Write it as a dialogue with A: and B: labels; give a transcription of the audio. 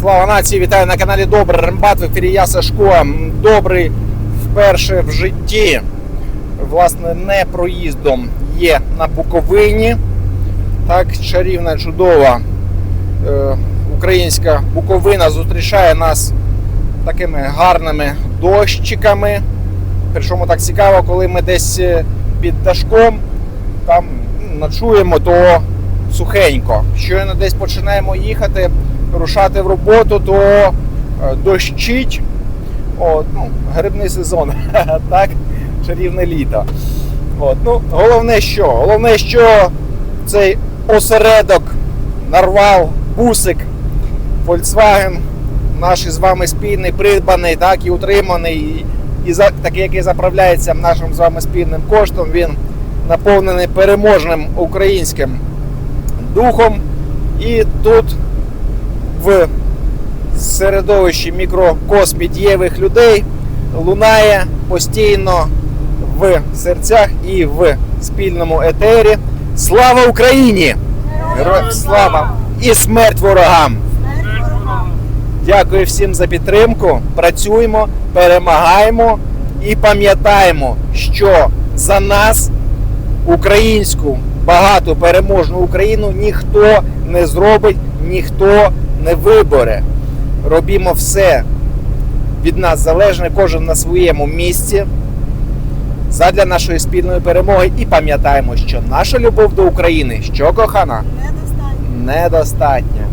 A: Слава нації! Вітаю на каналі Добрий Рембат. В ефірі я Сашко. Добрий вперше в житті. Власне, не проїздом є на Буковині. Так, чарівна, чудова е, українська Буковина зустрічає нас такими гарними дощиками. Причому так цікаво, коли ми десь е, під дашком там ночуємо, то сухенько. Щойно десь починаємо їхати, рушати в роботу, то е, дощить. От, ну, грибний сезон, так, чарівне літо. От, ну, головне що? Головне, що цей осередок нарвав бусик Volkswagen, наш із вами спільний, придбаний, так, і утриманий, і, і такий, який заправляється нашим з вами спільним коштом, він наповнений переможним українським духом. І тут в середовищі мікрокосмі дієвих людей лунає постійно в серцях і в спільному етері. Слава Україні! Слава і смерть ворогам! Дякую всім за підтримку. Працюємо, перемагаємо і пам'ятаємо, що за нас, українську, багату переможну Україну, ніхто не зробить, ніхто не виборе. Робімо все від нас залежне, кожен на своєму місці. Задля нашої спільної перемоги і пам'ятаємо, що наша любов до України, що кохана,
B: недостатня.
A: недостатня.